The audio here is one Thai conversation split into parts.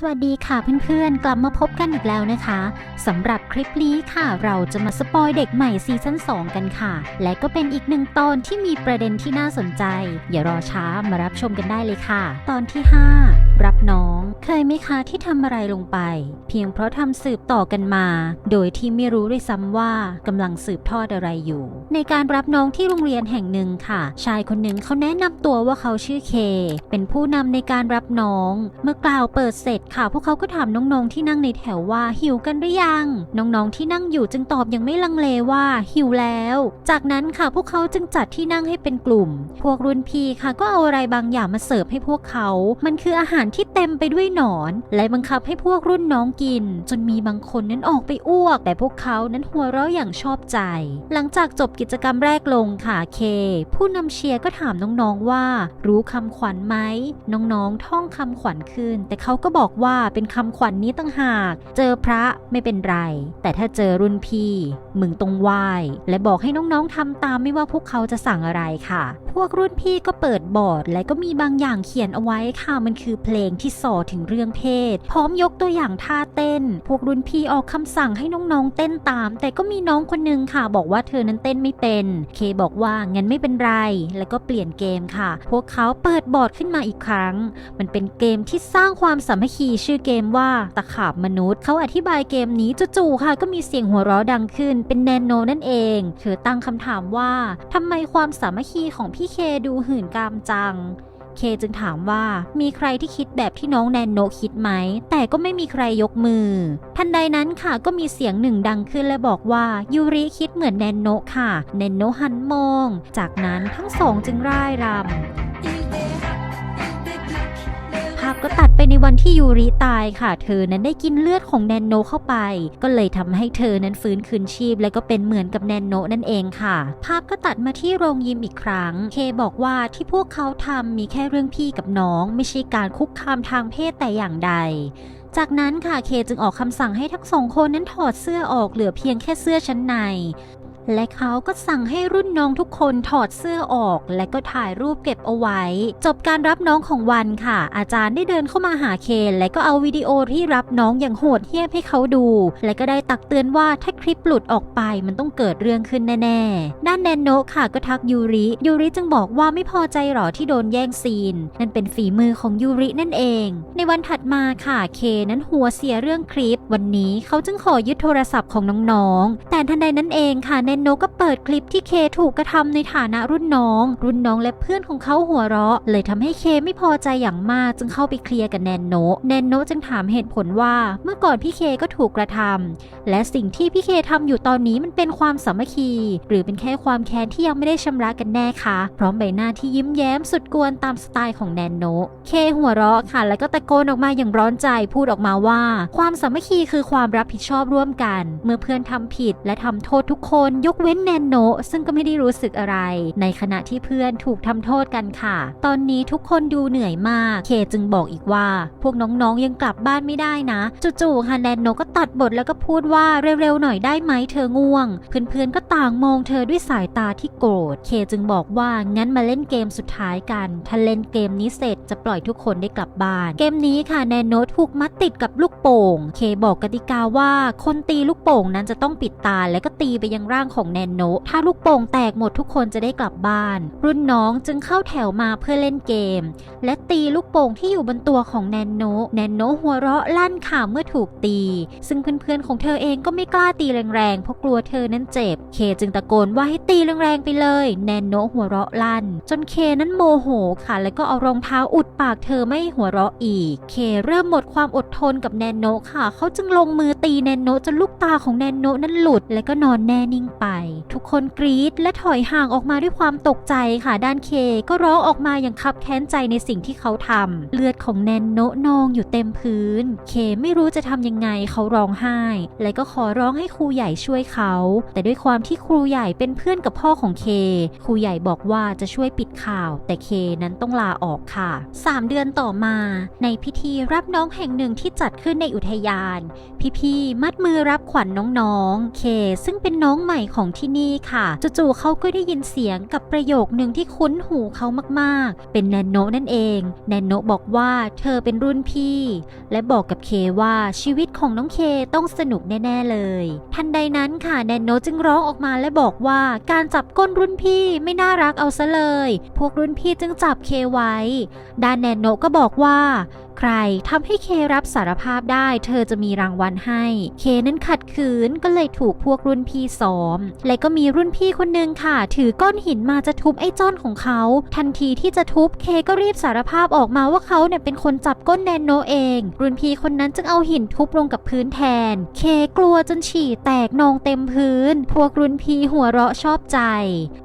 สวัสดีค่ะเพื่อนๆ กลับมาพบกันอีกแล้วนะคะสำหรับคลิปนี้ค่ะเราจะมาสปอยเด็กใหม่ซีซั่น2 กันค่ะ และก็เป็นอีกหนึ่งตอนที่มีประเด็นที่น่าสนใจ อย่ารอช้ามารับชมกันได้เลยค่ะ ตอนที่ 5 รับน้อง เคยไหมคะที่ทำอะไรลงไป เพียงเพราะทำสืบต่อกันมา โดยที่ไม่รู้ด้วยซ้ำว่ากำลังสืบทอดอะไรอยู่ ในการรับน้องที่โรงเรียนแห่งหนึ่งค่ะ ชายคนหนึ่งเขาแนะนำตัวว่าเขาชื่อเค เป็นผู้นำในการรับน้อง เมื่อกล่าวเปิดเสร็จค่ะ พวกเขาก็ถามน้องๆที่นั่งในแถวว่าหิวกันหรือยัง น้องๆที่นั่งอยู่จึงตอบอยังไม่ลังเลว่าหิวแล้ว จากนั้นค่ะพวกเขาจึงจัดที่นั่งให้เป็นกลุ่ม พวกรุ่นพี่ค่ะก็เอาอะไรบางอย่างมาเสิร์ฟให้พวกเขา มันคืออาหารที่เต็มไปด้วยหนอน และบังคับให้พวกรุ่นน้องกิน จนมีบางคนนั้นออกไปอ้วก แต่พวกเขานั้นหัวเราะอย่างชอบใจ หลังจากจบกิจกรรมแรกลงค่ะเค ผู้นำเชียร์ก็ถามน้องๆว่า รู้คำขวัญไหมน้องๆท่องคำขวัญขึ้น แต่เขาก็บอกว่าเป็นคำขวัญนนี้ตั้งหาก เจอพระไม่เป็นไร แต่ถ้าเจอรุ่นพี่ มึงต้องไหว้และบอกให้น้องๆทำตามไม่ว่าพวกเขาจะสั่งอะไรค่ะ พวกรุ่นพี่ก็เปิดบอร์ด และก็มีบางอย่างเขียนเอาไว้ค่ะมันคือเพลงที่ส่อถึงเรื่องเพศ พร้อมยกตัวอย่างท่าเต้น พวกรุ่นพี่ออกคำสั่งให้น้องๆเต้นตาม แต่ก็มีน้องคนนึงค่ะ บอกว่าเธอนั้นเต้นไม่เป็น เคบอกว่างั้นไม่เป็นไร แล้วก็เปลี่ยนเกมค่ะ พวกเขาเปิดบอร์ดขึ้นมาอีกครั้ง มันเป็นเกมที่สร้างความสามัคคีชื่อเกมว่าตะขาบมนุษย์ เขาอธิบายเกมนี้จู่ๆค่ะ ก็มีเสียงหัวเราะดังขึ้น เป็นแนนโนนั่นเอง เธอตั้งคำถามว่าทำไมความสามัคคีของพี่เคดูหื่นกามจัง เคจึงถามว่ามีใครที่คิดแบบที่น้องแนนโนคิดไหม แต่ก็ไม่มีใครยกมือ ทันใดนั้นค่ะก็มีเสียงหนึ่งดังขึ้นและบอกว่ายูริคิดเหมือนแนนโนค่ะ แนนโนหันมอง จากนั้นทั้งสองจึงร่ายรำ ก็ตัดไปในวันที่ยูริตายค่ะ เธอนั้นได้กินเลือดของแนนโนเข้าไป ก็เลยทำให้เธอนั้นฟื้นคืนชีพ และก็เป็นเหมือนกับแนนโนนั่นเองค่ะ ภาพก็ตัดมาที่โรงยิมอีกครั้ง เคบอกว่าที่พวกเขาทำมีแค่เรื่องพี่กับน้อง ไม่ใช่การคุกคามทางเพศแต่อย่างใดจากนั้นค่ะเคจึงออกคำสั่งให้ทั้งสองคนนั้นถอดเสื้อออกเหลือเพียงแค่เสื้อชั้นใน และเขาก็สั่งให้รุ่นน้องทุกคนถอดเสื้อออก และก็ถ่ายรูปเก็บเอาไว้ จบการรับน้องของวันค่ะ อาจารย์ได้เดินเข้ามาหาเคน และก็เอาวิดีโอที่รับน้องอย่างโหดเหี้ยมให้เขาดู และก็ได้ตักเตือนว่าถ้าคลิปหลุดออกไปมันต้องเกิดเรื่องขึ้นแน่ๆ ด้านแนนโนะค่ะก็ทักยูริยูริจึงบอกว่าไม่พอใจหรอที่โดนแย่งซีน นั่นเป็นฝีมือของยูรินั่นเอง ในวันถัดมาค่ะเคนั้นหัวเสียเรื่องคลิป วันนี้เขาจึงขอยึดโทรศัพท์ของน้องๆ แต่ทันใดนั้นเองค่ะแนนโนก็เปิดคลิปที่เคถูกกระทำในฐานะรุ่นน้อง รุ่นน้องและเพื่อนของเขาหัวเราะ เลยทำให้เคไม่พอใจอย่างมากจึงเข้าไปเคลียร์กับแนนโนแนนโนจึงถามเหตุผลว่าเมื่อก่อนพี่เคก็ถูกกระทำและสิ่งที่พี่เคทำอยู่ตอนนี้มันเป็นความสามัคคี หรือเป็นแค่ความแค้นที่ยังไม่ได้ชำระกันแน่คะพร้อมใบหน้าที่ยิ้มแย้มสุดกวนตามสไตล์ของแนนโนเคหัวเราะค่ะแล้วก็ตะโกนออกมาอย่างร้อนใจพูดออกมาว่า ความสามัคคีคือความรับผิดชอบร่วมกัน เมื่อเพื่อนทำผิดและทำโทษทุกคนยกเว้นแนนโนซึ่งก็ไม่ได้รู้สึกอะไร ในขณะที่เพื่อนถูกทำโทษกันค่ะ ตอนนี้ทุกคนดูเหนื่อยมาก เคจึงบอกอีกว่า พวกน้องๆยังกลับบ้านไม่ได้นะจู่ๆค่ะแนนโนก็ตัดบทแล้วก็พูดว่าเร็วๆหน่อยได้ไหมเธอง่วง เพื่อนๆก็ต่างมองเธอด้วยสายตาที่โกรธ เคจึงบอกว่างั้นมาเล่นเกมสุดท้ายกัน ถ้าเล่นเกมนี้เสร็จจะปล่อยทุกคนได้กลับบ้าน เกมนี้ค่ะแนนโนถูกมัดติดกับลูกโป่ง เคบอกกติกาว่าคนตีลูกโป่งนั้นจะต้องปิดตาและก็ตีไปยังร่างของแนนโนถ้าลูกโป่งแตกหมดทุกคนจะได้กลับบ้าน รุ่นน้องจึงเข้าแถวมาเพื่อเล่นเกม และตีลูกโป่งที่อยู่บนตัวของแนนโนแนนโนหัวเราะลั่นค่ะเมื่อถูกตี ซึ่งเพื่อนๆของเธอเองก็ไม่กล้าตีแรงๆเพราะกลัวเธอนั้นเจ็บ เคจึงตะโกนว่าให้ตีแรงๆไปเลย แนนโนหัวเราะลั่น จนเคนั้นโมโหค่ะ แล้วก็เอารองเท้าอุดปากเธอไม่ห้หัวเราะอีก เคเริ่มหมดความอดทนกับแนนโนค่ะ เขาจึงลงมือตีแนนโนจนลูกตาของแนนโนนั้นหลุด และก็นอนแน่นิ่งไปทุกคนกรี๊ดและถอยห่างออกมาด้วยความตกใจค่ะด้านเคก็ร้องออกมาอย่างคับแค้นใจในสิ่งที่เขาทำเลือดของแนนโนนองอยู่เต็มพื้น เคไม่รู้จะทำยังไงเขาร้องไห้ และก็ขอร้องให้ครูใหญ่ช่วยเขา แต่ด้วยความที่ครูใหญ่เป็นเพื่อนกับพ่อของเคครูใหญ่บอกว่าจะช่วยปิดข่าว แต่เคนั้นต้องลาออกค่ะ 3 เดือนต่อมา ในพิธีรับน้องแห่งหนึ่งที่จัดขึ้นในอุทยาน พี่ๆมัดมือรับขวัญน้องๆ เคซึ่งเป็นน้องใหม่ของที่นี่ค่ะจู่ๆเขาก็ได้ยินเสียงกับประโยคหนึ่งที่คุ้นหูเขามากๆ เป็นแนนโนนั่นเองแนนโนบอกว่าเธอเป็นรุ่นพี่ และบอกกับเคว่าชีวิตของน้องเคต้องสนุกแน่ๆเลย ทันใดนั้นค่ะแนนโนจึงร้องออกมาและบอกว่าการจับก้นรุ่นพี่ไม่น่ารักเอาซะเลย พวกรุ่นพี่จึงจับเคไว้ด้านแนนโนก็บอกว่า ใครทำให้เครับสารภาพได้เธอจะมีรางวัลให้ เคนั้นขัดขืนก็เลยถูกพวกรุ่นพี่ซ้อม และก็มีรุ่นพี่คนหนึ่งค่ะ ถือก้อนหินมาจะทุบไอ้จ้อนของเขา ทันทีที่จะทุบเคก็รีบสารภาพออกมาว่าเขาเนี่ยเป็นคนจับก้นแนนโนเอง รุ่นพี่คนนั้นจึงเอาหินทุบลงกับพื้นแทน เคกลัวจนฉี่แตกนองเต็มพื้น พวกรุ่นพี่หัวเราะชอบใจ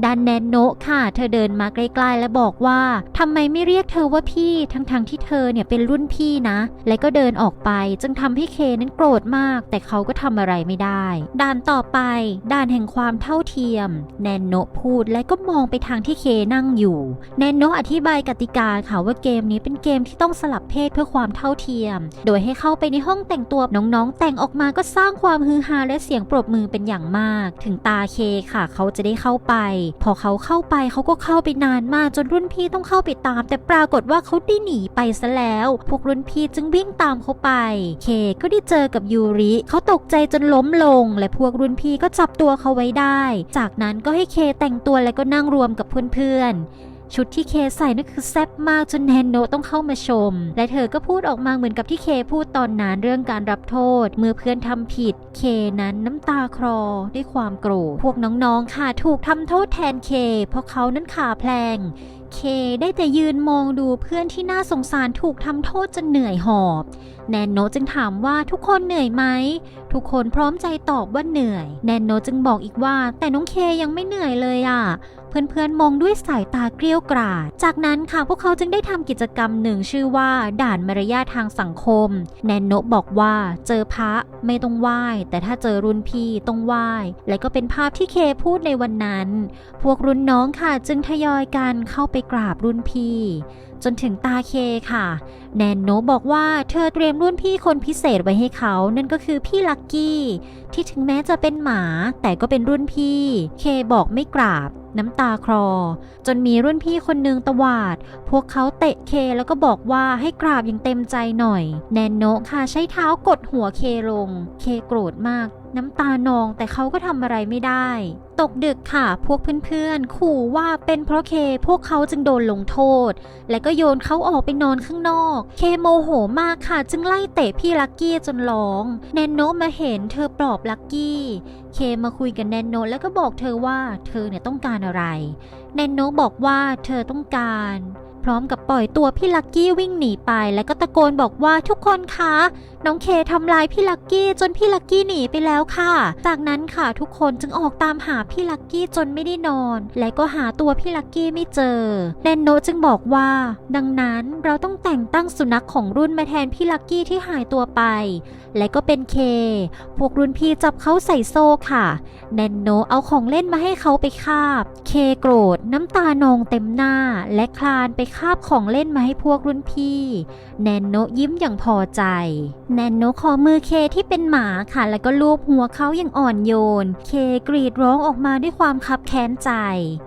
ด้านแนนโนค่ะ เธอเดินมาใกล้ๆและบอกว่าทำไมไม่เรียกเธอว่าพี่ทั้งๆที่เธอเนี่ยเป็นรุ่นพี่นะ และก็เดินออกไปจึงทำให้เคนั้นโกรธมาก แต่เขาก็ทำอะไรไม่ได้ ด่านต่อไป ด่านแห่งความเท่าเทียม แนนโนพูดและก็มองไปทางที่เคนั่งอยู่ แนนโนอธิบายกติกาค่ะว่าเกมนี้เป็นเกมที่ต้องสลับเพศเพื่อความเท่าเทียม โดยให้เข้าไปในห้องแต่งตัวน้องๆ แต่งออกมาก็สร้างความฮือฮาและเสียงปรบมือเป็นอย่างมาก ถึงตาเคค่ะ เขาจะได้เข้าไป พอเขาเข้าไปเขาก็เข้าไปนานมากจนรุ่นพี่ต้องเข้าไปตาม แต่ปรากฏว่าเขาได้หนีไปซะแล้วพวกรุ่นพี่จึงวิ่งตามเขาไป เคก็ได้เจอกับยูริเขาตกใจจนล้มลง และพวกรุ่นพี่ก็จับตัวเขาไว้ได้ จากนั้นก็ให้เคแต่งตัวและก็นั่งรวมกับเพื่อนๆ ชุดที่เคใส่นั่นคือแซ่บมากจนแนนโนต้องเข้ามาชม และเธอก็พูดออกมาเหมือนกับที่เคพูดตอนนั้นเรื่องการรับโทษ เมื่อเพื่อนทำผิด เคนั้นน้ำตาคลอด้วยความโกรธพวกน้องๆค่ะถูกทำโทษแทนเค เพราะเขานั้นขาแพลงเคได้แต่ยืนมองดูเพื่อนที่น่าสงสารถูกทำโทษจนเหนื่อยหอบ แนนโนจึงถามว่าทุกคนเหนื่อยไหม ทุกคนพร้อมใจตอบว่าเหนื่อย แนนโนจึงบอกอีกว่า แต่น้องเคยังไม่เหนื่อยเลยอะ เพื่อนๆ มองด้วยสายตาเกลี้ยวกราด จากนั้นค่ะพวกเขาจึงได้ทำกิจกรรมหนึ่งชื่อว่า ด่านมารยาททางสังคม แนนโนบอกว่าเจอพระไม่ต้องไหว้ แต่ถ้าเจอรุ่นพี่ต้องไหว้ และก็เป็นภาพที่เคพูดในวันนั้น พวกรุ่นน้องค่ะจึงทยอยกันเข้าไปกราบรุ่นพี่ จนถึงตาเคค่ะ แนนโนบอกว่าเธอเตรียมรุ่นพี่คนพิเศษไว้ให้เขา นั่นก็คือพี่ลักกี้ ที่ถึงแม้จะเป็นหมา แต่ก็เป็นรุ่นพี่ เคบอกไม่กราบ น้ำตาคลอ จนมีรุ่นพี่คนหนึงตวาด พวกเขาเตะเคแล้วก็บอกว่าให้กราบอย่างเต็มใจหน่อย แนนโนค่ะใช้เท้ากดหัวเคลง เคโกรธมาก น้ำตานองแต่เขาก็ทำอะไรไม่ได้ ตกดึกค่ะ พวกเพื่อนๆ ขู่ว่าเป็นเพราะเคพวกเขาจึงโดนลงโทษ และก็โยนเขาออกไปนอนข้างนอก เคโมโหมากค่ะ จึงไล่เตะพี่ลักกี้จนร้อง แนนโนมาเห็นเธอปลอบลักกี้ เคมาคุยกับแนนโนแล้วก็บอกเธอว่าเธอเนี่ยต้องการอะไร แนนโนบอกว่าเธอต้องการ พร้อมกับปล่อยตัวพี่ลักกี้วิ่งหนีไปแล้วก็ตะโกนบอกว่าทุกคนคะ น้องเคทำลายพี่ลักกี้จนพี่ลักกี้หนีไปแล้วค่ะ จากนั้นค่ะทุกคนจึงออกตามหาพี่ลักกี้จนไม่ได้นอน และก็หาตัวพี่ลักกี้ไม่เจอแนนโนจึงบอกว่า ดังนั้นเราต้องแต่งตั้งสุนัขของรุ่นมาแทนพี่ลักกี้ที่หายตัวไป และก็เป็นเค พวกรุ่นพี่จับเขาใส่โซ่ค่ะแนนโนเอาของเล่นมาให้เขาไปคาบ เคโกรธน้ำตานองเต็มหน้าและคลานไปคาบของเล่นมาให้พวกรุ่นพี่ แนนโนยิ้มอย่างพอใจ แนนโนขอมือเคที่เป็นหมาค่ะ แล้วก็ลูบหัวเขาอย่างอ่อนโยน เคกรีดร้องออกมาด้วยความคับแค้นใจ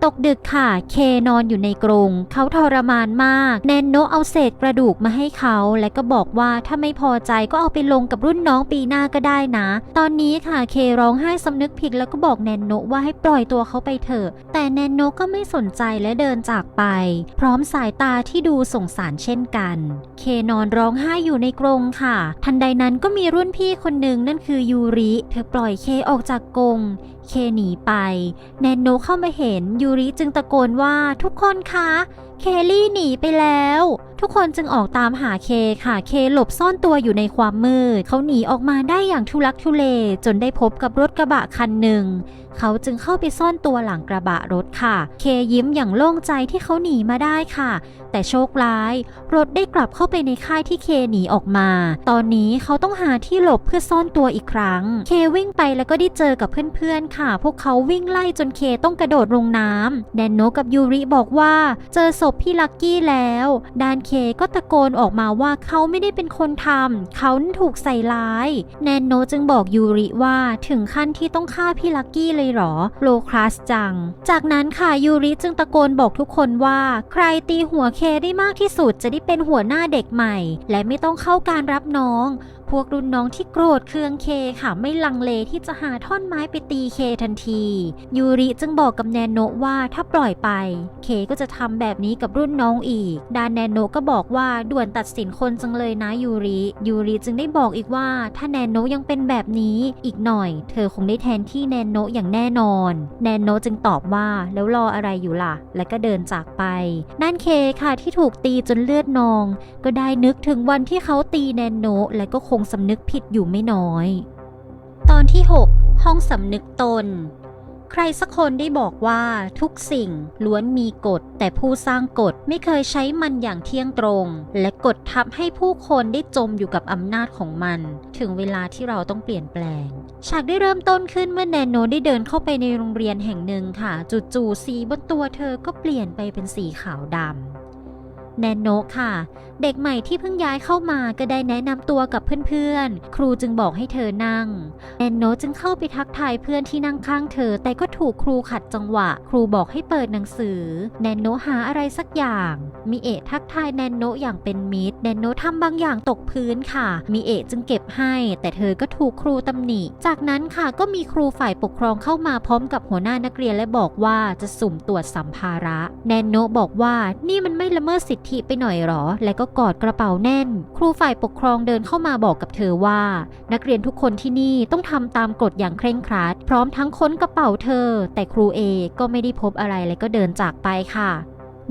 ตกดึกค่ะ เคนอนอยู่ในกรงเขาทรมานมาก แนนโนเอาเศษกระดูกมาให้เขาและก็บอกว่าถ้าไม่พอใจก็เอาไปลงกับรุ่นน้องปีหน้าก็ได้นะ ตอนนี้ค่ะเคร้องไห้สำนึกผิดแล้วก็บอกแนนโนว่าให้ปล่อยตัวเขาไปเถอะ แต่แนนโนก็ไม่สนใจและเดินจากไป พร้อมสายตาที่ดูสงสารเช่นกัน เคนอนร้องไห้อยู่ในกรงค่ะ ทันใดนั้นก็มีรุ่นพี่คนหนึ่งนั่นคือยูริ เธอปล่อยเคออกจากกรงเคหนีไป แนนโนเข้ามาเห็นยูริจึงตะโกนว่าทุกคนคะ เคลลี่หนีไปแล้ว ทุกคนจึงออกตามหาเคค่ะเคหลบซ่อนตัวอยู่ในความมืด เขาหนีออกมาได้อย่างทุลักทุเลจนได้พบกับรถกระบะคันหนึ่ง เขาจึงเข้าไปซ่อนตัวหลังกระบะรถค่ะ เคยิ้มอย่างโล่งใจที่เขาหนีมาได้ค่ะ แต่โชคร้าย รถได้กลับเข้าไปในค่ายที่เคหนีออกมา ตอนนี้เขาต้องหาที่หลบเพื่อซ่อนตัวอีกครั้ง เควิ่งไปแล้วก็ได้เจอกับเพื่อนๆค่ะ พวกเขาวิ่งไล่จนเคต้องกระโดดลงน้ำแนนโนกับยูริบอกว่าเจอศพบพี่ลักกี้แล้ว ดานเคก็ตะโกนออกมาว่าเขาไม่ได้เป็นคนทำเขาถูกใส่ร้าย แนนโนจึงบอกยูริว่าถึงขั้นที่ต้องฆ่าพี่ลักกี้เลยหรอโลคลาสจัง จากนั้นค่ะยูริจึงตะโกนบอกทุกคนว่า ใครตีหัวเคได้มากที่สุดจะได้เป็นหัวหน้าเด็กใหม่ และไม่ต้องเข้าการรับน้อง วกรุ่นน้องที่โกรธเคืองเคค่ะไม่ลังเลที่จะหาท่อนไม้ไปตีเคทันที ยูริจึงบอกกับแนนโนว่าถ้าปล่อยไป เคก็จะทำแบบนี้กับรุ่นน้องอีก ดานแนนโนก็บอกว่าด่วนตัดสินคนจังเลยนะยูริ ยูริจึงได้บอกอีกว่า ถ้าแนนโนยังเป็นแบบนี้อีกหน่อย เธอคงได้แทนที่แนนโนอย่างแน่นอน แนนโนจึงตอบว่าแล้วรออะไรอยู่ล่ะ แล้วก็เดินจากไป นั่นเคค่ะที่ถูกตีจนเลือดนอง ก็ได้นึกถึงวันที่เขาตีแนนโนและก็คงสำนึกผิดอยู่ไม่น้อย ตอนที่ 6 ห้องสำนึกตน ใครสักคนได้บอกว่าทุกสิ่งล้วนมีกฎ แต่ผู้สร้างกฎไม่เคยใช้มันอย่างเที่ยงตรง และกฎทับให้ผู้คนได้จมอยู่กับอำนาจของมัน ถึงเวลาที่เราต้องเปลี่ยนแปลง ฉากได้เริ่มต้นขึ้นเมื่อแนนโนได้เดินเข้าไปในโรงเรียนแห่งหนึ่งค่ะ จู่ๆสีบนตัวเธอก็เปลี่ยนไปเป็นสีขาวดำ แนนโนค่ะ เด็กใหม่ที่เพิ่งย้ายเข้ามาก็ได้แนะนำตัวกับเพื่อนๆ ครูจึงบอกให้เธอนั่ง แนนโนจึงเข้าไปทักทายเพื่อนที่นั่งข้างเธอ แต่ก็ถูกครูขัดจังหวะ ครูบอกให้เปิดหนังสือ แนนโนหาอะไรสักอย่าง มิเอะทักทายแนนโนอย่างเป็นมิตร แนนโนะทำบางอย่างตกพื้นค่ะ มิเอะจึงเก็บให้ แต่เธอก็ถูกครูตำหนิ จากนั้นค่ะก็มีครูฝ่ายปกครองเข้ามาพร้อมกับหัวหน้านักเรียนและบอกว่าจะสุ่มตรวจสัมภาระ แนนโนบอกว่านี่มันไม่ละเมิดสิทธิไปหน่อยหรอ และก็กอดกระเป๋าแน่น ครูฝ่ายปกครองเดินเข้ามาบอกกับเธอว่า นักเรียนทุกคนที่นี่ต้องทำตามกฎอย่างเคร่งครัด พร้อมทั้งค้นกระเป๋าเธอ แต่ครูเอก็ไม่ได้พบอะไรและก็เดินจากไปค่ะ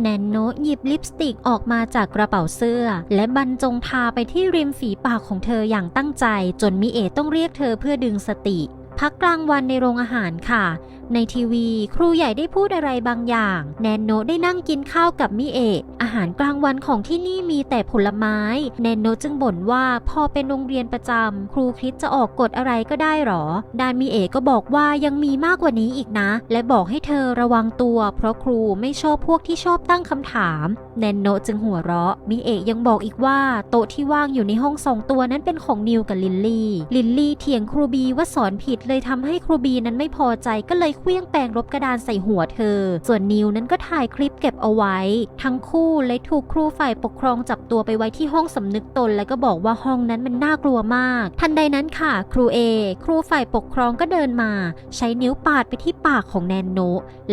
แนนโนหยิบลิปสติกออกมาจากกระเป๋าเสื้อ และบรรจงทาไปที่ริมฝีปากของเธออย่างตั้งใจ จนมิเอะต้องเรียกเธอเพื่อดึงสติ พักกลางวันในโรงอาหารค่ะ ในทีวีครูใหญ่ได้พูดอะไรบางอย่าง แนนโนได้นั่งกินข้าวกับมิเอะอาหารกลางวันของที่นี่มีแต่ผลไม้ แนนโนจึงบ่นว่าพอเป็นโรงเรียนประจำครูคริสจะออกกฎอะไรก็ได้หรอ ดานมิเอะก็บอกว่ายังมีมากกว่านี้อีกนะ และบอกให้เธอระวังตัว เพราะครูไม่ชอบพวกที่ชอบตั้งคำถาม แนนโนจึงหัวเราะ มิเอะยังบอกอีกว่าโต๊ะที่ว่างอยู่ในห้องสองตัวนั้นเป็นของนิวกับลินลี่ ลินลี่เถียงครูบีว่าสอนผิดเลยเลยทำให้ครูบีนั้นไม่พอใจก็เลยเคลี้ยงแปรงลบกระดานใส่หัวเธอ ส่วนนิวนั้นก็ถ่ายคลิปเก็บเอาไว้ ทั้งคู่เลยถูกครูฝ่ายปกครองจับตัวไปไว้ที่ห้องสำนึกตน แล้วก็บอกว่าห้องนั้นมันน่ากลัวมาก ทันใดนั้นค่ะ ครูเอครูฝ่ายปกครองก็เดินมา ใช้นิ้วปาดไปที่ปากของแนนโน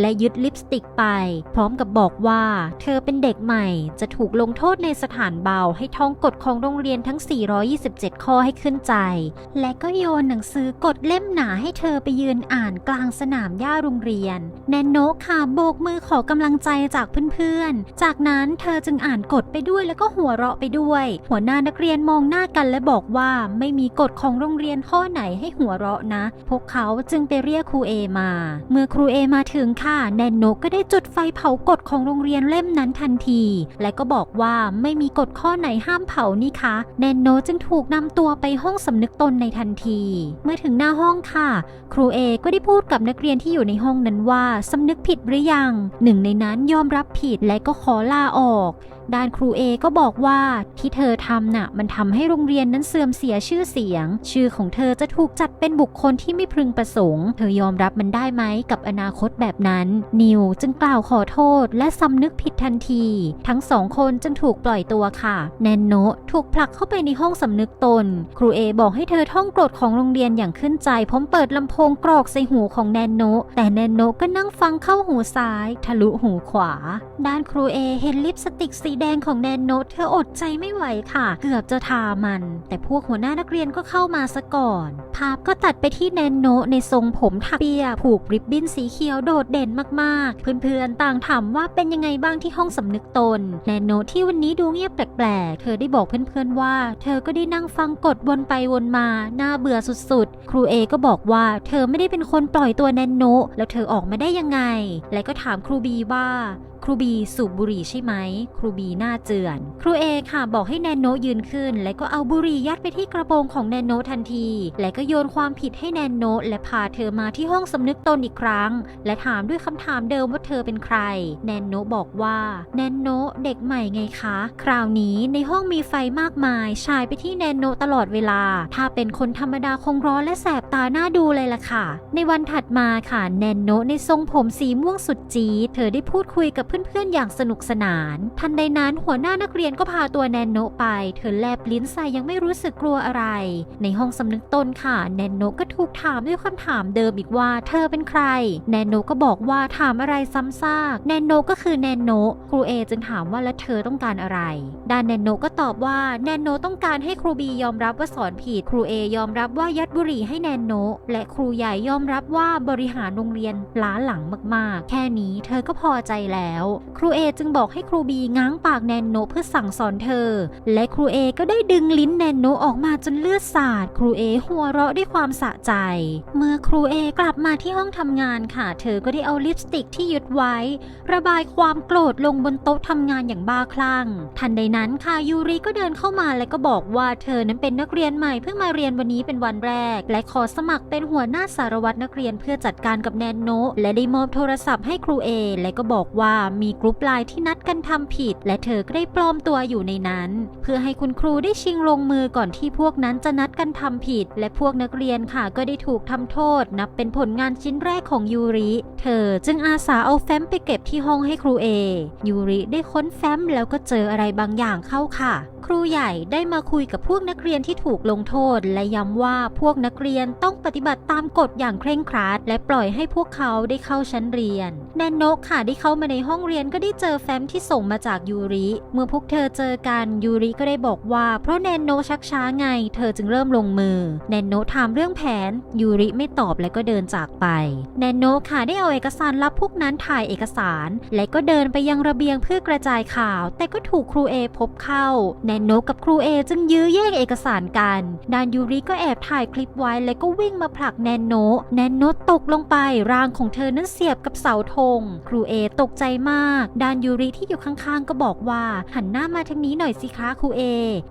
และยึดลิปสติกไป พร้อมกับบอกว่า เธอเป็นเด็กใหม่ จะถูกลงโทษในสถานเบาให้ท่องกฎของโรงเรียนทั้ง 427 ข้อให้ขึ้นใจ และก็โยนหนังสือกฎเล่มหนาให้เธอไปยืนอ่านกลางสนามหญ้าโรงเรียน แนนโนค่ะโบกมือขอกำลังใจจากเพื่อนๆ จากนั้นเธอจึงอ่านกฎไปด้วยแล้วก็หัวเราะไปด้วย หัวหน้านักเรียนมองหน้ากันและบอกว่าไม่มีกฎของโรงเรียนข้อไหนให้หัวเราะนะ พวกเขาจึงไปเรียกครูเอมา เมื่อครูเอมาถึงค่ะ แนนโนก็ได้จุดไฟเผากฎของโรงเรียนเล่มนั้นทันที และก็บอกว่าไม่มีกฎข้อไหนห้ามเผานี่คะ แนนโนจึงถูกนำตัวไปห้องสำนึกตนในทันที เมื่อถึงหน้าห้องค่ะ ครูเอก็ได้พูดกับนักเรียนที่อยู่ในห้องนั้นว่าสำนึกผิดหรือยัง หนึ่งในนั้นยอมรับผิดและก็ขอลาออก ด้านครูเอก็บอกว่าที่เธอทำน่ะมันทำให้โรงเรียนนั้นเสื่อมเสียชื่อเสียง ชื่อของเธอจะถูกจัดเป็นบุคคลที่ไม่พึงประสงค์ เธอยอมรับมันได้ไหมกับอนาคตแบบนั้น นิวจึงกล่าวขอโทษและสำนึกผิดทันที ทั้งสองคนจึงถูกปล่อยตัวค่ะ แนนโนะถูกผลักเข้าไปในห้องสำนึกตน ครูเอบอกให้เธอท่องกฎของโรงเรียนอย่างขึ้นใจพร้อมเปิดลำโพงกรอกใส่หูของแนนโนะแต่แนนโนะก็นั่งฟังเข้าหูซ้าย ทะลุหูขวา ด้านครูเอเห็นลิปสติกสีดงของแนนโนะเธออดใจไม่ไหวค่ะ เกือบจะทามัน แต่พวกหัวหน้านักเรียนก็เข้ามาซะก่อน ภาพก็ตัดไปที่แนนโนในทรงผมถักเปียผูกริบบิ้นสีเขียวโดดเด่นมากๆ เพื่อนๆต่างถามว่าเป็นยังไงบ้างที่ห้องสำนึกตน แนนโนที่วันนี้ดูเงียบแปลกๆ เธอได้บอกเพื่อนๆว่า เธอก็ได้นั่งฟังกฎวนไปวนมาน่าเบื่อสุดๆ ครูเอก็บอกว่าเธอไม่ได้เป็นคนปล่อยตัวแนนโนแล้วเธอออกมาได้ยังไง และก็ถามครูบีว่า ครูบีสูบบุหรี่ใช่ไหม ครูบีหน้าเจือน ครูเอค่ะบอกให้แนนโนยืนขึ้น และก็เอาบุหรี่ยัดไปที่กระโปรงของแนนโนทันที และก็โยนความผิดให้แนนโนและพาเธอมาที่ห้องสำนึกตนอีกครั้ง และถามด้วยคำถามเดิมว่าเธอเป็นใคร แนนโนบอกว่า แนนโนเด็กใหม่ไงคะ คราวนี้ในห้องมีไฟมากมายฉายไปที่แนนโนตลอดเวลา ถ้าเป็นคนธรรมดาคงร้อนและแสบตาหน้าดูเลยล่ะค่ะ ในวันถัดมาค่ะแนนโนในทรงผมสีม่วงสุดจีเธอได้พูดคุยกับเพื่อนๆ อย่างสนุกสนาน ทันใดนั้นหัวหน้านักเรียนก็พาตัวแนนโนไป เธอแลบลิ้นใส่ยังไม่รู้สึกกลัวอะไร ในห้องสำนึกตนค่ะ แนนโนก็ถูกถามด้วยคำถามเดิมอีกว่า เธอเป็นใคร แนนโนก็บอกว่าถามอะไรซ้ำซาก แนนโนก็คือแนนโนครูเอจึงถามว่าแล้วเธอต้องการอะไรด้านแนนโนก็ตอบว่าแนนโนต้องการให้ครูบียอมรับว่าสอนผิด ครูเอยอมรับว่ายัดบุหรี่ให้แนนโนและครูใหญ่ยอมรับว่าบริหารโรงเรียนล้าหลังมากๆ แค่นี้เธอก็พอใจแล้วครูเอจึงบอกให้ครูบีง้างปากแนนโนเพื่อสั่งสอนเธอ และครูเอก็ได้ดึงลิ้นแนนโนออกมาจนเลือดสาด ครูเอหัวเราะด้วยความสะใจ เมื่อครูเอกลับมาที่ห้องทำงานค่ะ เธอก็ได้เอาลิปสติกที่ยึดไว้ ระบายความโกรธลงบนโต๊ะทำงานอย่างบ้าคลั่ง ทันใดนั้นค่ะยูริก็เดินเข้ามาและก็บอกว่าเธอนั้นเป็นนักเรียนใหม่เพิ่งมาเรียนวันนี้เป็นวันแรก และขอสมัครเป็นหัวหน้าสารวัตรนักเรียนเพื่อจัดการกับแนนโนและได้มอบโทรศัพท์ให้ครูเอและก็บอกว่ามีกรุ๊ปไลน์ที่นัดกันทำผิด และเธอก็ได้ปลอมตัวอยู่ในนั้น เพื่อให้คุณครูได้ชิงลงมือก่อนที่พวกนั้นจะนัดกันทำผิด และพวกนักเรียนค่ะก็ได้ถูกทำโทษ นับเป็นผลงานชิ้นแรกของยูริ เธอจึงอาสาเอาแฟ้มไปเก็บที่ห้องให้ครูเอยูริได้ค้นแฟ้มแล้วก็เจออะไรบางอย่างเข้าค่ะ ครูใหญ่ได้มาคุยกับพวกนักเรียนที่ถูกลงโทษ และย้ำว่าพวกนักเรียนต้องปฏิบัติตามกฎอย่างเคร่งครัด และปล่อยให้พวกเขาได้เข้าชั้นเรียนแนนโนกค่ะได้เข้ามาในห้องเรียนก็ได้เจอแฟ้มที่ส่งมาจากยูริ เมื่อพวกเธอเจอกันยูริก็ได้บอกว่า เพราะแนนโนชักช้าไง เธอจึงเริ่มลงมือ แนนโนถามเรื่องแผน ยูริไม่ตอบและก็เดินจากไป แนนโนค่ะได้เอาเอกสารลับพวกนั้นถ่ายเอกสาร และก็เดินไปยังระเบียงเพื่อกระจายข่าว แต่ก็ถูกครูเอพบเข้า แนนโนกับครูเอจึงยื้อแย่งเอกสารกันดานยูริก็แอบถ่ายคลิปไว้และก็วิ่งมาผลักแนนโน แนนโนตกลงไปร่างของเธอนั้นเสียบกับเสาธง ครูเอตกใจมากดานยูริที่อยู่ข้างๆ ก็บอกว่าหันหน้ามาทางนี้หน่อยสิคะครูเอ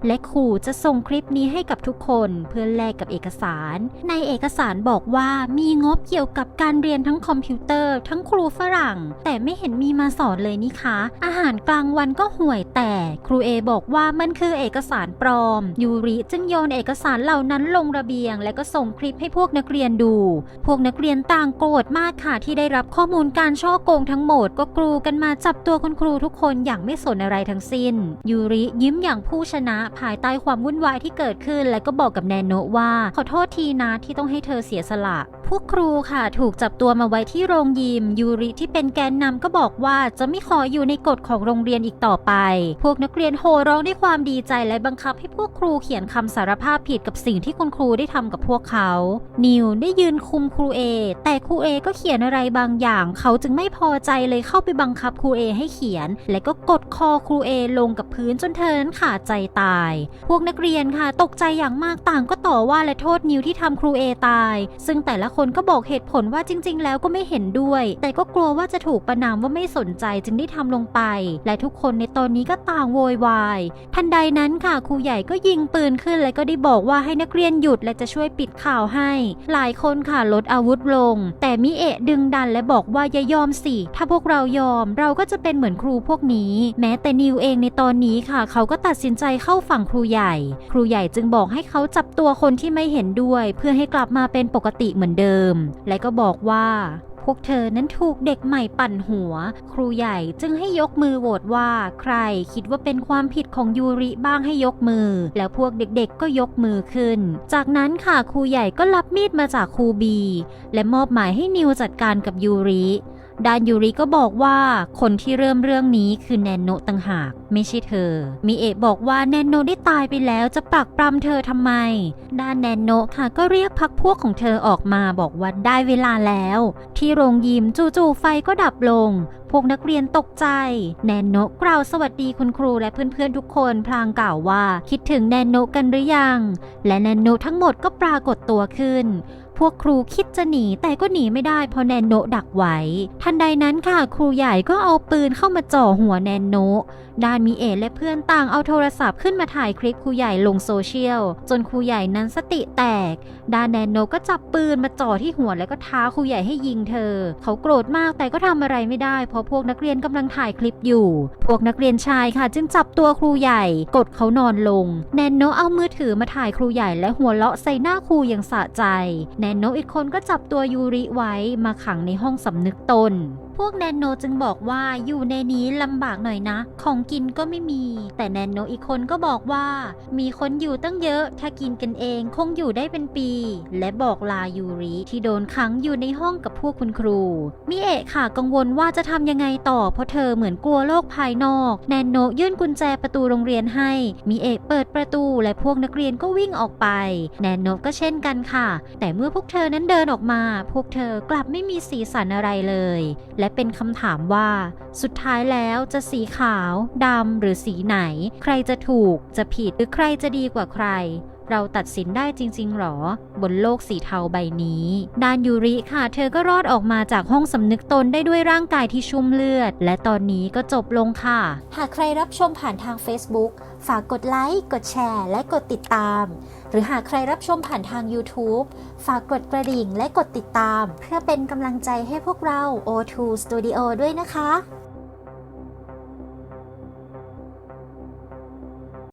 และครูจะส่งคลิปนี้ให้กับทุกคนเพื่อแลกกับเอกสาร ในเอกสารบอกว่ามีงบเกี่ยวกับการเรียนทั้งคอมพิวเตอร์ ทั้งครูฝรั่ง แต่ไม่เห็นมีมาสอนเลยนี่คะ อาหารกลางวันก็ห่วยแต่ ครูเอบอกว่ามันคือเอกสารปลอม ยูริจึงโยนเอกสารเหล่านั้นลงระเบียง และก็ส่งคลิปให้พวกนักเรียนดู พวกนักเรียนต่างโกรธมากค่ะที่ได้รับข้อมูลการช่อโกงทั้งหมดก็กรูกันมาจับตัวคุณครูทุกคนอย่างไม่สนอะไรทั้งสิ้น ยูริยิ้มอย่างผู้ชนะภายใต้ความวุ่นวายที่เกิดขึ้น และก็บอกกับแนนโนว่าขอโทษทีนะที่ต้องให้เธอเสียสละ พวกครูค่ะถูกจับตัวมาไว้ที่โรงยิม ยูริที่เป็นแกนนำก็บอกว่าจะไม่ขออยู่ในกฎของโรงเรียนอีกต่อไป พวกนักเรียนโห่ร้องด้วยความดีใจและบังคับให้พวกครูเขียนคำสารภาพผิดกับสิ่งที่คุณครูได้ทำกับพวกเขา นิวได้ยืนคุมครูเอแต่ครูเอก็เขียนอะไรบางอย่าง เขาจึงไม่พอใจเลยเข้าไปบังคับครูเอให้เขียน และก็กดคอครูเอลงกับพื้นจนเธอนั้นขาดใจตาย พวกนักเรียนค่ะ ตกใจอย่างมากต่างก็ต่อว่าและโทษนิวที่ทำครูเอตาย ซึ่งแต่ละคนก็บอกเหตุผลว่าจริง ๆ แล้วก็ไม่เห็นด้วย แต่ก็กลัวว่าจะถูกประนามว่าไม่สนใจจึงได้ทำลงไป และทุกคนในตอนนี้ก็ต่างโวยวาย ทันใดนั้นค่ะครูใหญ่ก็ยิงปืนขึ้นและก็ได้บอกว่าให้นักเรียนหยุดและจะช่วยปิดข่าวให้ หลายคนค่ะลดอาวุธลง แต่มิเอะดึงดันและบอกว่าอย่ายอมสิ ถ้าพวกเรายอมเราก็จะเป็นเหมือนครูพวกนี้ แม้แต่นิวเองในตอนนี้ค่ะ เขาก็ตัดสินใจเข้าฝั่งครูใหญ่ ครูใหญ่จึงบอกให้เขาจับตัวคนที่ไม่เห็นด้วย เพื่อให้กลับมาเป็นปกติเหมือนเดิม และก็บอกว่า พวกเธอนั้นถูกเด็กใหม่ปั่นหัว ครูใหญ่จึงให้ยกมือโหวตว่าใครคิดว่าเป็นความผิดของยูริบ้างให้ยกมือ แล้วพวกเด็กๆก็ยกมือขึ้น จากนั้นค่ะครูใหญ่ก็รับมีดมาจากครูบี และมอบหมายให้นิวจัดการกับยูริ ดานยูริก็บอกว่าคนที่เริ่มเรื่องนี้คือแนนโนต่างหาก ไม่ใช่เธอ มิเอะบอกว่าแนนโนได้ตายไปแล้วจะปรักปรำเธอทำไม ด้านแนนโนค่ะก็เรียกพักพวกของเธอออกมาบอกว่าได้เวลาแล้ว ที่โรงยิมจู่ๆไฟก็ดับลง พวกนักเรียนตกใจ แนนโนกล่าวสวัสดีคุณครูและเพื่อนๆทุกคนพลางกล่าวว่าคิดถึงแนนโนกันหรือยัง และแนนโนทั้งหมดก็ปรากฏตัวขึ้น พวกครูคิดจะหนีแต่ก็หนีไม่ได้เพราะแนนโนดักไว้ ทันใดนั้นค่ะครูใหญ่ก็เอาปืนเข้ามาจ่อหัวแนนโน ด้านมีเอและเพื่อนต่างเอาโทรศัพท์ขึ้นมาถ่ายคลิปครูใหญ่ลงโซเชียล จนครูใหญ่นั้นสติแตก ด้านแนนโนก็จับปืนมาจ่อที่หัวแล้วก็ท้าครูใหญ่ให้ยิงเธอ เขาโกรธมากแต่ก็ทำอะไรไม่ได้ เพราะพวกนักเรียนกำลังถ่ายคลิปอยู่ พวกนักเรียนชายค่ะ จึงจับตัวครูใหญ่ กดเขานอนลง แนนโนเอามือถือมาถ่ายครูใหญ่และหัวเราะใส่หน้าครูอย่างสะใจ แนนโนอีกคนก็จับตัวยูริไว้มาขังในห้องสำนึกตน พวกแนนโนจึงบอกว่าอยู่ในนี้ลำบากหน่อยนะ ของกินก็ไม่มี แต่แนนโนอีกคนก็บอกว่า มีคนอยู่ตั้งเยอะถ้ากินกันเองคงอยู่ได้เป็นปี และบอกลายูริที่โดนขังอยู่ในห้องกับพวกคุณครูมิเอะค่ะกังวลว่าจะทำยังไงต่อเพราะเธอเหมือนกลัวโลกภายนอก แนนโนยื่นกุญแจประตูโรงเรียนให้มิเอะเปิดประตูและพวกนักเรียนก็วิ่งออกไป แนนโนก็เช่นกันค่ะ แต่เมื่อพวกเธอนั้นเดินออกมา พวกเธอกลับไม่มีสีสันอะไรเลย และเป็นคำถามว่า สุดท้ายแล้วจะสีขาวดำหรือสีไหน ใครจะถูกจะผิดหรือใครจะดีกว่าใคร เราตัดสินได้จริง ๆหรอ บนโลกสีเทาใบนี้ ดานยูริค่ะ เธอก็รอดออกมาจากห้องสำนึกตนได้ด้วยร่างกายที่ชุ่มเลือด และตอนนี้ก็จบลงค่ะ หากใครรับชมผ่านทาง Facebook ฝากกดไลค์กดแชร์ และกดติดตาม หรือหากใครรับชมผ่านทาง YouTube ฝากกดกระดิ่งและกดติดตาม เพื่อเป็นกำลังใจให้พวกเรา O2 Studio ด้วยนะคะ